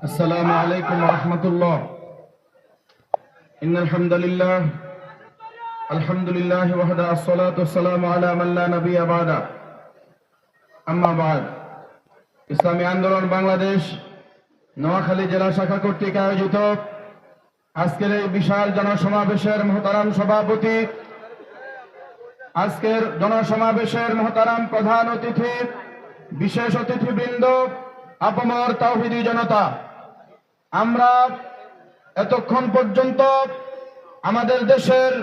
السلام عليكم ورحمة الله إن الحمد لله الحمد لله وحده الصلاة والسلام على من لا نبي بعد أما بعد ইসলামী আন্দোলন বাংলাদেশ নোয়াখালী জেলা শাখা কর্তৃক আয়োজিত আজকের এই বিশাল জনসমাবেশের মহতারাম সভাপতি আজকের জনসমাবেশের মহতারাম প্রধান অতিথি বিশেষ অতিথিবৃন্দ আপমর তাওহিদি জনতা আমরা এতক্ষণ পর্যন্ত আমাদের দেশের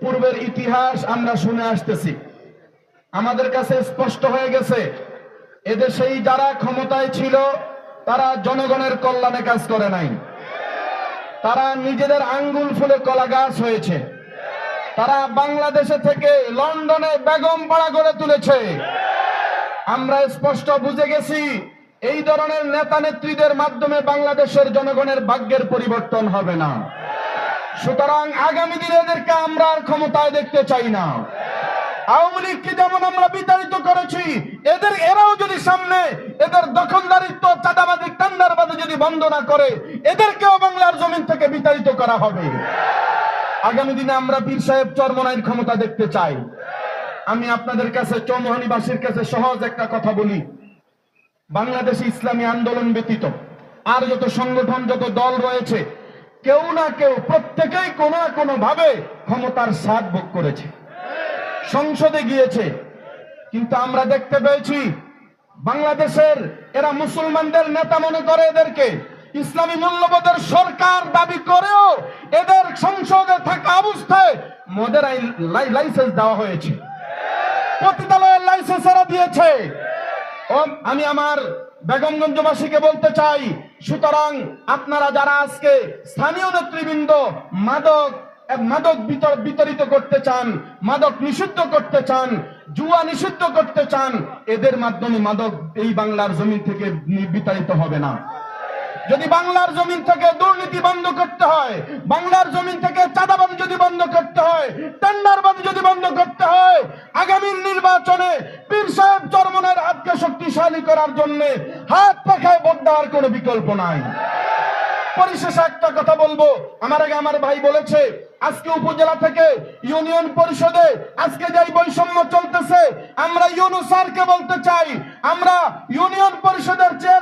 পূর্বের ইতিহাস আমরা শুনে আসতেছি। আমাদের কাছে স্পষ্ট হয়ে গেছে, এদেশেই যারা ক্ষমতায় ছিল, তারা জনগণের কল্যাণে কাজ করে নাই। তারা নিজেদের আঙ্গুল ফুলে কলা গাছ হয়েছে। তারা বাংলাদেশে থেকে লন্ডনে বেগম পাড়া করে তুলেছে। আমরা স্পষ্ট বুঝে গেছি এই ধরনের নেতা নেত্রীদের মাধ্যমে বাংলাদেশের জনগণের ভাগ্যের পরিবর্তন হবে না। সুতরাং আগামী দিনে এদেরকে আমরা আর ক্ষমতায় দেখতে চাই না। আওয়ামী লীগকে যেমন আমরা বিতাড়িত করেছি, এদের এরাও যদি সামনে, এদের দখলদারিত্ব চাঁদাবাদী টান্ডারবাদী যদি বন্ধ না করে, এদেরকেও বাংলার জমিন থেকে বিতাড়িত করা হবে। আগামী দিনে আমরা পীর সাহেব চরমনাইয়ের ক্ষমতা দেখতে চাই। আমি আপনাদের কাছে, চৌমোহনীবাসীর কাছে সহজ একটা কথা বলি। বাংলাদেশে ইসলামী আন্দোলন ব্যতীত আর যত সংগঠন, যত দল রয়েছে, কেউ না কেউ প্রত্যেকেই কোনো না কোনো ভাবে ক্ষমতার স্বাদ ভোগ করেছে। সংসদে গিয়েছে। কিন্তু আমরা দেখতে পেয়েছি, বাংলাদেশের এরা মুসলমানদের নেতা মনে করে এদেরকে ইসলামী মূল্যবোধের সরকার দাবি করেও এদের সংসদে থাকা অবস্থায় মদের লাইসেন্স দেওয়া হয়েছে। পতিতালয়ের লাইসেন্স এরা দিয়েছে। আমি আমার বেগমগঞ্জবাসীকে বলতে চাই, সুতরাং আপনারা যারা আজকে স্থানীয় নেতৃবৃন্দ মাদক মাদক বিতরিত করতে চান, মাদক নিষিদ্ধ করতে চান, জুয়া নিষিদ্ধ করতে চান, এদের মাধ্যমে মাদক এই বাংলার জমিন থেকে বিতাড়িত হবে না। যদি বাংলার জমিন থেকে দুর্নীতি বন্ধ করতে হয়, বাংলার জমিন থেকে চাঁদাবাদ যদি বন্ধ করতে হয় টেন্ডারবাদ যদি বন্ধ করতে হয় আগামী নির্বাচনে পীর সাহেব চরমনের হাতকে শক্তিশালী করার জন্য হাত পাখায় ভোট দেওয়ার কোনো বিকল্প নাই। পরিশেষে একটা কথা বলব। আমার আগে আমার ভাই বলেছে, আজকে উপজেলা থেকে ইউনিয়ন পরিষদে আজকে যাই বৈষম্য চলতেছে, আমরা ইউনু স্যারকে বলতে চাই, আমরা ইউনিয়ন পরিষদের বলতে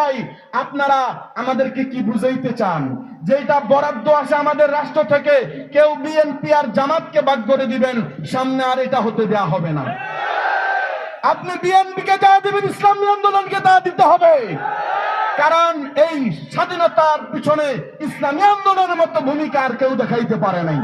চাই আপনারা আমাদেরকে কি বুঝাইতে চান? যেটা বরাদ্দ আসে আমাদের রাষ্ট্র থেকে, কেউ বিএনপি আর জামাতকে বাদ করে দিবেন, সামনে আর এটা হতে দেয়া হবে না। আপনি বিএনপি কে দেওয়া দিবেন, ইসলামী আন্দোলনকে দেওয়া দিতে হবে। কারণ এই স্বাধীনতার পিছনে ইসলামী আন্দোলনের মতো ভূমিকা আর কেউ দেখাইতে পারে নাই।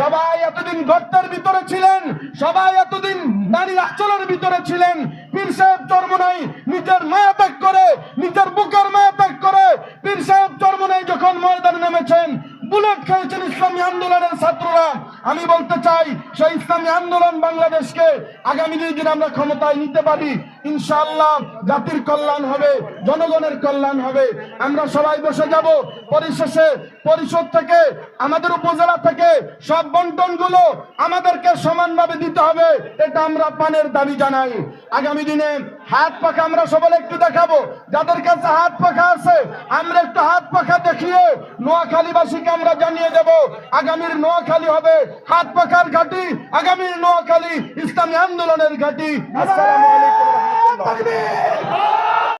সবাই এতদিন গর্তের ভিতরে ছিলেন, সবাই এতদিন নারী আচলের ভিতরে ছিলেন। পীর সাহেব চর্মনাই নিজের মায়া ত্যাগ করে, নিজের বুকের মায়া ত্যাগ করে। পীর সাহেব চর্মনাই যখন ময়দানে নেমেছেন, বুলেট খেয়েছেন ইসলামী আন্দোলনের ছাত্ররা। আমি বলতে চাই, সেই ইসলামী আন্দোলন বাংলাদেশকে আগামী দিনে আমরা ক্ষমতায় নিতে পারি। ইনশাআল্লাহ জাতির কল্যাণ হবে, জনগণের কল্যাণ হবে। আমরা সবাই বসে যাব পরিশেষে, পরিষদ থেকে, আমাদের উপজেলা থেকে সব বন্টনগুলো আমাদেরকে সমানভাবে দিতে হবে, এটা আমরা পানের দাবি জানাই। আগামী দিনে হাত পাখা আমরা সবাই একটু দেখাবো, যাদের কাছে হাত পাখা আছে, আমরা একটু হাত পাখা দেখিয়ে নোয়াখালীবাসীকে আমরা জানিয়ে দেব, আগামীর নোয়াখালী হবে হাত পাখার ঘাটি, আগামীর নোয়াখালী ইসলামী আন্দোলনের ঘাটি। আসসালামু থাকবে।